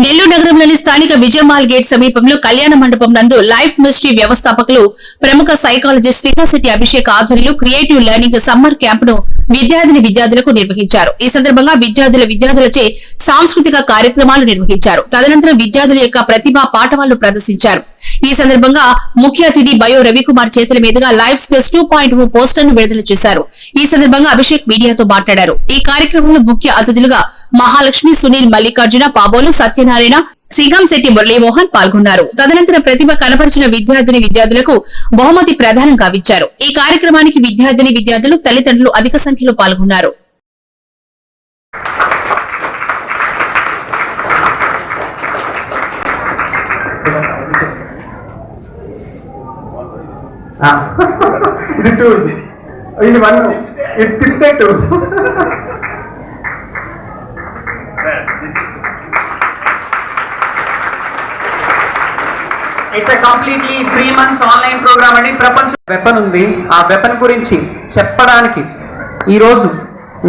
నెల్లూరు నగరంలోని స్థానిక విజయమాల్ గేట్ సమీపంలో కళ్యాణ మండపం నందు లైఫ్ మినిస్ట్రీ వ్యవస్థాపకులు ప్రముఖ సైకాలజిస్ట్ సింగశెట్టి అభిషేక్ ఆధ్వర్యంలో క్రియేటివ్ లెర్నింగ్ సమ్మర్ క్యాంప్ను విద్యార్థిని విద్యార్థులకు నిర్వహించారు. ఈ సందర్భంగా విద్యార్థుల విద్యార్థులచే సాంస్కృతిక కార్యక్రమాలు నిర్వహించారు. తదనంతరం విద్యార్థుల యొక్క ప్రతిభా పాఠవాలను ప్రదర్శించారు. ఈ సందర్భంగా ముఖ్య అతిథి బయో రవికుమార్ చేతుల మీదుగా లైఫ్ స్కిల్స్ టూ పాయింట్ పోస్టర్ను విడుదల చేశారు. ఈ సందర్భంగా అభిషేక్ మీడియాతో మాట్లాడారు. ఈ కార్యక్రమంలో ముఖ్య అతిథులుగా మహాలక్ష్మి సునీల్ మల్లికార్జున పాబోలు సత్యనారాయణ సిగం శెట్టి మురళీమోహన్ పాల్గొన్నారు. తదనంతరం ప్రతిభ కనపరిచిన విద్యార్థిని విద్యార్థులకు బహుమతి ప్రదానం గావించారు. ఈ కార్యక్రమానికి విద్యార్థిని విద్యార్థులు తల్లిదండ్రులు అధిక సంఖ్యలో పాల్గొన్నారు. ఆ, ఇది టూ ఇది ఇది వన్ ఇది తిప్పితే two it's completely three months online program అండి. ప్రపంచ వెపన్ ఉంది. ఆ వెపన్ గురించి చెప్పడానికి ఈరోజు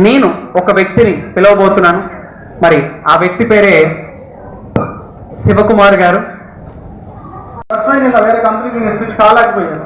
నేను ఒక వ్యక్తిని పిలవబోతున్నాను. మరి ఆ వ్యక్తి పేరే శివకుమార్ గారు. నేను ఇలా వేరే కంపెనీకి నేను స్విచ్ కాలేకపోయాను.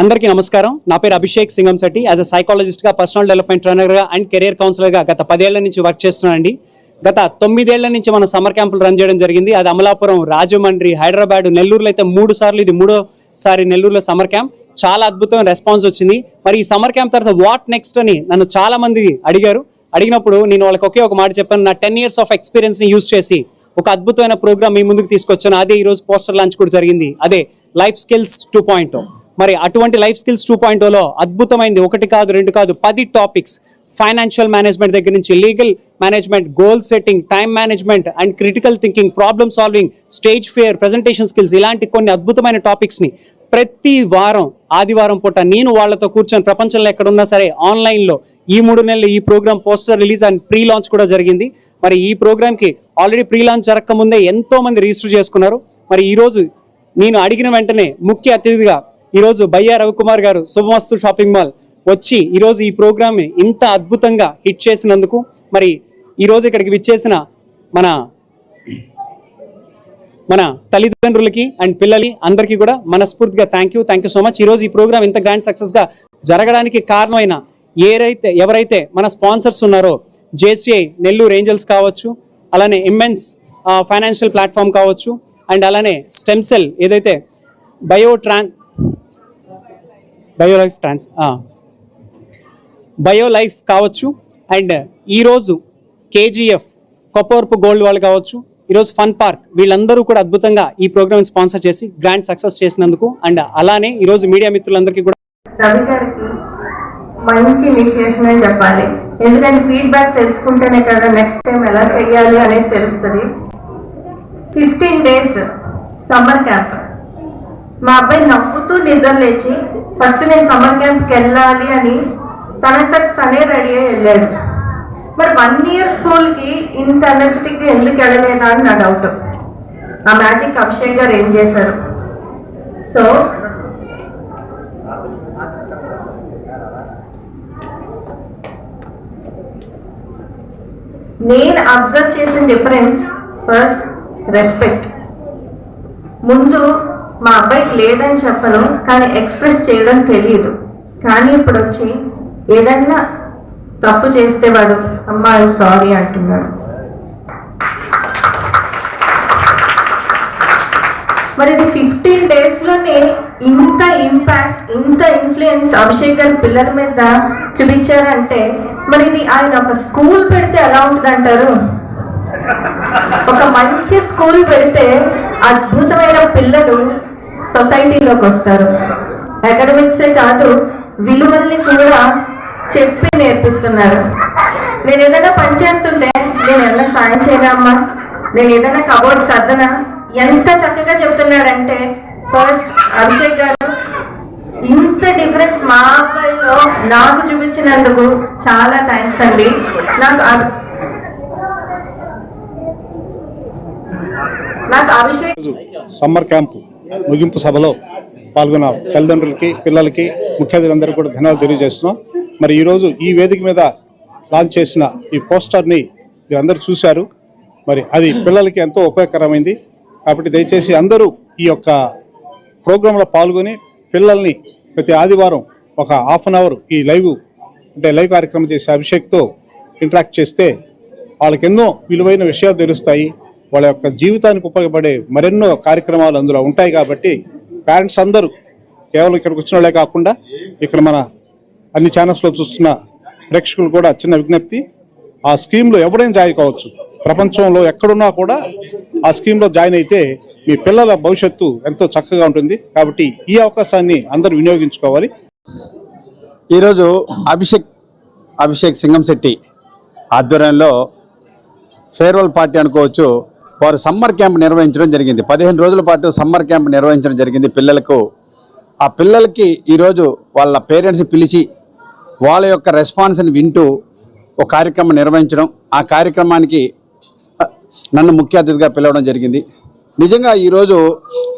అందరికీ నమస్కారం. నా పేరు అభిషేక్ సింగం శెట్టి. యాజ్ అ సైకాలజిస్ట్గా పర్సనల్ డెవలప్మెంట్ ట్రైనర్గా అండ్ కెరియర్ కౌన్సిలర్గా గత పదేళ్ళ నుంచి వర్క్ చేస్తున్నానండి. గత తొమ్మిదేళ్ళ నుంచి మనం సమ్మర్ క్యాంపులు రన్ చేయడం జరిగింది. అది అమలాపురం రాజమండ్రి హైదరాబాద్ నెల్లూరులో అయితే మూడు సార్లు ఇది మూడోసారి నెల్లూరులో సమ్మర్ క్యాంప్ చాలా అద్భుతమైన రెస్పాన్స్ వచ్చింది. మరి ఈ సమ్మర్ క్యాంప్ తర్వాత వాట్ నెక్స్ట్ అని నన్ను చాలామంది అడిగారు. అడిగినప్పుడు నేను వాళ్ళకి ఒకే ఒక మాట చెప్పాను. నా టెన్ ఇయర్స్ ఆఫ్ ఎక్స్పీరియన్స్ని యూజ్ చేసి ఒక అద్భుతమైన ప్రోగ్రామ్ మీ ముందుకు తీసుకొచ్చాను. అదే ఈరోజు పోస్టర్ లాంచ్ కూడా జరిగింది. అదే లైఫ్ స్కిల్స్ టూ పాయింట్ మరి అటువంటి లైఫ్ స్కిల్స్ టూ పాయింట్లో అద్భుతమైంది. ఒకటి కాదు రెండు కాదు పది టాపిక్స్. ఫైనాన్షియల్ మేనేజ్మెంట్ దగ్గర నుంచి legal management goal setting time management and critical thinking problem solving stage fear presentation skills ఇలాంటి కొన్ని అద్భుతమైన టాపిక్స్ని ప్రతి వారం ఆదివారం పూట నేను వాళ్ళతో కూర్చొని ప్రపంచంలో ఎక్కడున్నా సరే ఆన్లైన్లో ఈ మూడు నెలలు ఈ program poster release and pre launch కూడా జరిగింది. మరి ఈ ప్రోగ్రామ్కి ఆల్రెడీ ప్రీ లాంచ్ జరగకముందే ఎంతో మంది రిజిస్టర్ చేసుకున్నారు. మరి ఈరోజు నేను అడిగిన వెంటనే ముఖ్య అతిథిగా ఈరోజు బయ్యా రవికుమార్ గారు శుభమస్తు షాపింగ్ మాల్ వచ్చి ఈరోజు ఈ ప్రోగ్రామ్ని ఇంత అద్భుతంగా హిట్ చేసినందుకు మరి ఈరోజు ఇక్కడికి విచ్చేసిన మన మన తల్లిదండ్రులకి అండ్ పిల్లలి అందరికీ కూడా మనస్ఫూర్తిగా thank you thank you so much ఈరోజు ఈ ప్రోగ్రామ్ ఇంత గ్రాండ్ సక్సెస్గా జరగడానికి కారణమైన ఏరైతే ఎవరైతే మన స్పాన్సర్స్ ఉన్నారో జేసీఐ నెల్లూరు ఏంజల్స్ కావచ్చు అలానే ఇమ్మెన్స్ ఫైనాన్షియల్ ప్లాట్ఫామ్ కావచ్చు అండ్ అలానే స్టెమ్ సెల్ ఏదైతే బయో ట్రాన్ బయోలైఫ్ ట్రాన్స్ బయోలైఫ్ కావచ్చు అండ్ ఈరోజు కేజీఎఫ్ కొప్పవరపు గోల్డ్ వాళ్ళు కావచ్చు ఈరోజు ఫన్ పార్క్ వీళ్ళందరూ కూడా అద్భుతంగా ఈ ప్రోగ్రామ్ స్పాన్సర్ చేసి గ్రాండ్ సక్సెస్ చేసినందుకు అండ్ అలానే ఈరోజు మీడియా మిత్రులందరికీ కూడా రవి గారికి మంచి ఇనిషియేషన్ చెప్పాలి. ఎందుకంటే ఫీడ్బ్యాక్ తెలుసుకుంటేనే కదా నెక్స్ట్ టైం ఎలా చేయాలి అనేది తెలుస్తుంది. ఫిఫ్టీన్ డేస్ సమ్మర్ క్యాంప్ మా అబ్బాయి నవ్వుతూ నిద్ర లేచి ఫస్ట్ నేను సమ్మర్ క్యాంప్కి వెళ్ళాలి అని తనంతట తనే రెడీ అయ్యి వెళ్ళాడు. మరి వన్ ఇయర్ స్కూల్కి ఇంత ఎనర్జెటిక్గా ఎందుకు వెళ్ళలేదా అని నా డౌట్ ఆ మ్యాజిక్ అభిషేక్ గారు ఏం చేశారు? సో నేను అబ్జర్వ్ చేసిన డిఫరెన్స్ ఫస్ట్ రెస్పెక్ట్ ముందు మా అబ్బాయికి లేదని చెప్పను కానీ ఎక్స్ప్రెస్ చేయడం తెలియదు కానీ ఇప్పుడు వచ్చి ఏదన్నా తప్పు చేస్తే వాడు అమ్మా సారీ అంటున్నాడు. మరి ఇది ఫిఫ్టీన్ డేస్లోనే ఇంత ఇంపాక్ట్ ఇంత ఇన్ఫ్లుయెన్స్ అభిషేక్ గారి పిల్లల మీద చూపించారంటే మరి ఇది ఆయన ఒక స్కూల్ పెడితే ఎలా ఉంటుంది అంటారు ఒక మంచి స్కూల్ పెడితే అద్భుతమైన పిల్లలు సొసైటీలోకి వస్తారు. అకాడమిక్సే కాదు విలువల్ని కూడా చెప్పి నేర్పిస్తున్నారు. నేను ఏదైనా పని చేస్తుంటే నేను ఏదైనా సాయం చేయనా అమ్మా? నేను ఏదైనా కబోర్డ్ సర్దనా? ఎంత చక్కగా చెబుతున్నాడంటే ఫస్ట్ అభిషేక్ గారు ఇంత డిఫరెన్స్ మా అబ్బాయిలో నాకు చూపించినందుకు చాలా థ్యాంక్స్ అండి. నాకు అభి- నాకు అభిషేక్ సమ్మర్ క్యాంపు ముగింపు సభలో పాల్గొన్న తల్లిదండ్రులకి పిల్లలకి ముఖ్య అతిథులందరూ కూడా ధన్యవాదాలు తెలియజేస్తున్నాం. మరి ఈరోజు ఈ వేదిక మీద లాంచ్ చేసిన ఈ పోస్టర్ని మీరందరూ చూశారు. మరి అది పిల్లలకి ఎంతో ఉపయోగకరమైంది. కాబట్టి దయచేసి అందరూ ఈ యొక్క ప్రోగ్రాంలో పాల్గొని పిల్లల్ని ప్రతి ఆదివారం ఒక హాఫ్ అన్ అవర్ ఈ లైవ్ అంటే లైవ్ కార్యక్రమం చేసే అభిషేక్తో ఇంటరాక్ట్ చేస్తే వాళ్ళకి ఎన్నో విలువైన విషయాలు తెలుస్తాయి. వాళ్ళ యొక్క జీవితానికి ఉపయోగపడే మరెన్నో కార్యక్రమాలు అందులో ఉంటాయి కాబట్టి పేరెంట్స్ అందరూ కేవలం ఇక్కడికి వచ్చిన వాళ్ళే కాకుండా ఇక్కడ మన అన్ని ఛానల్స్లో చూస్తున్న ప్రేక్షకులు కూడా చిన్న విజ్ఞప్తి ఆ స్కీమ్లో ఎవరైనా జాయిన్ కావచ్చు ప్రపంచంలో ఎక్కడున్నా కూడా ఆ స్కీమ్లో జాయిన్ అయితే మీ పిల్లల భవిష్యత్తు ఎంతో చక్కగా ఉంటుంది కాబట్టి ఈ అవకాశాన్ని అందరూ వినియోగించుకోవాలి. ఈరోజు అభిషేక్ అభిషేక్ సింగంశెట్టి ఆధ్వర్యంలో ఫేర్వెల్ పార్టీ అనుకోవచ్చు. వారు సమ్మర్ క్యాంప్ నిర్వహించడం జరిగింది. పదిహేను రోజుల పాటు సమ్మర్ క్యాంప్ నిర్వహించడం జరిగింది పిల్లలకు. ఆ పిల్లలకి ఈరోజు వాళ్ళ పేరెంట్స్ పిలిచి వాళ్ళ యొక్క రెస్పాన్స్ని వింటూ ఒక కార్యక్రమం నిర్వహించడం. ఆ కార్యక్రమానికి నన్ను ముఖ్య అతిథిగా పిలవడం జరిగింది. నిజంగా ఈరోజు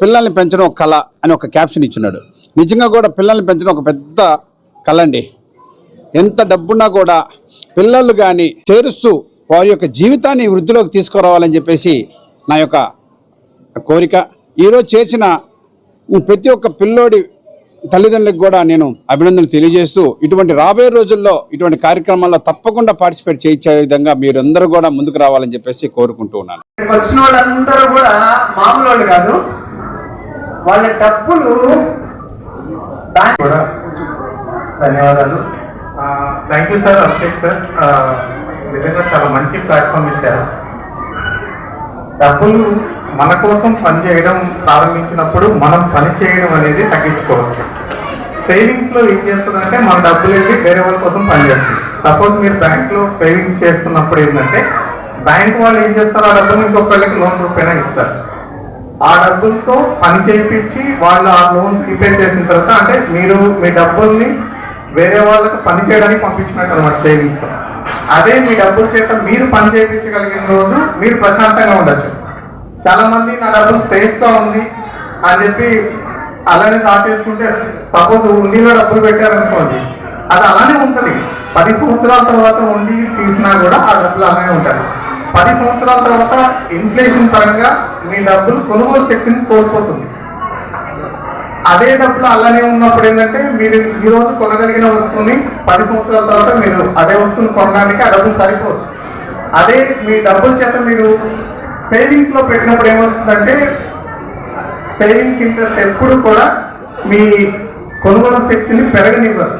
పిల్లల్ని పెంచడం ఒక కళ అని ఒక క్యాప్షన్ ఇచ్చున్నాడు. నిజంగా కూడా పిల్లల్ని పెంచడం ఒక పెద్ద కళ అండి. ఎంత డబ్బున్నా కూడా పిల్లలు కానీ చేరుస్తూ వారి యొక్క జీవితాన్ని వృద్ధిలోకి తీసుకురావాలని చెప్పేసి నా యొక్క కోరిక. ఈరోజు చేర్చిన ప్రతి ఒక్క పిల్లోడి తల్లిదండ్రులకు కూడా నేను అభినందనలు తెలియజేస్తూ ఇటువంటి రాబోయే రోజుల్లో ఇటువంటి కార్యక్రమాల్లో తప్పకుండా పార్టిసిపేట్ చేయించే విధంగా మీరందరూ కూడా ముందుకు రావాలని చెప్పేసి కోరుకుంటూ ఉన్నాను. వచ్చిన వాళ్ళందరూ కూడా మామూలు వాళ్ళు కాదు. వాళ్ళ డబ్బులు ధన్యవాదాలు. Thank you sir Abhishek sir. నిజంగా చాలా మంచి ప్లాట్ఫామ్ ఇచ్చారు. డబ్బులు మన కోసం పని చేయడం ప్రారంభించినప్పుడు మనం పని చేయడం అనేది తగ్గించుకోవచ్చు. సేవింగ్స్లో ఏం చేస్తుందంటే మన డబ్బులు వెళ్ళి వేరే వాళ్ళ కోసం పనిచేస్తుంది సపోజ్ మీరు బ్యాంక్లో సేవింగ్స్ చేస్తున్నప్పుడు ఏంటంటే బ్యాంక్ వాళ్ళు ఏం చేస్తారు? ఆ డబ్బులు ఇంకొకళ్ళకి లోన్ రూపాయన ఇస్తారు. ఆ డబ్బులతో పని చేయించి వాళ్ళు ఆ లోన్ ప్రిపేర్ చేసిన తర్వాత అంటే మీరు మీ డబ్బుల్ని వేరే వాళ్ళకి పని చేయడానికి పంపించినట్టు అనమాట సేవింగ్స్ అదే మీ డబ్బుల చేత మీరు పని చేయించగలిగిన రోజు మీరు ప్రశాంతంగా ఉండొచ్చు. చాలా మంది నా డబ్బులు సేఫ్గా ఉంది అని చెప్పి అలానే దాచేసుకుంటే సపోజ్ ఉండిలో డబ్బులు పెట్టారనుకోండి అది అలానే ఉంటుంది. పది సంవత్సరాల తర్వాత ఉండి తీసినా కూడా ఆ డబ్బులు అలానే ఉంటాయి. పది సంవత్సరాల తర్వాత ఇన్ఫ్లేషన్ పరంగా మీ డబ్బులు కొనుగోలు శక్తిని కోల్పోతుంది. అదే డబ్బులు అలానే ఉన్నప్పుడు ఏంటంటే మీరు ఈ రోజు కొనగలిగిన వస్తువుని పది సంవత్సరాల తర్వాత మీరు అదే వస్తువుని కొనడానికి ఆ డబ్బులు సరిపోదు. అదే మీ డబ్బుల చేత మీరు సేవింగ్స్లో పెట్టినప్పుడు ఏమవుతుందంటే సేవింగ్స్ ఇంట్రెస్ట్ ఎప్పుడు కూడా మీ కొనుగోలు శక్తిని పెరగనివ్వదు.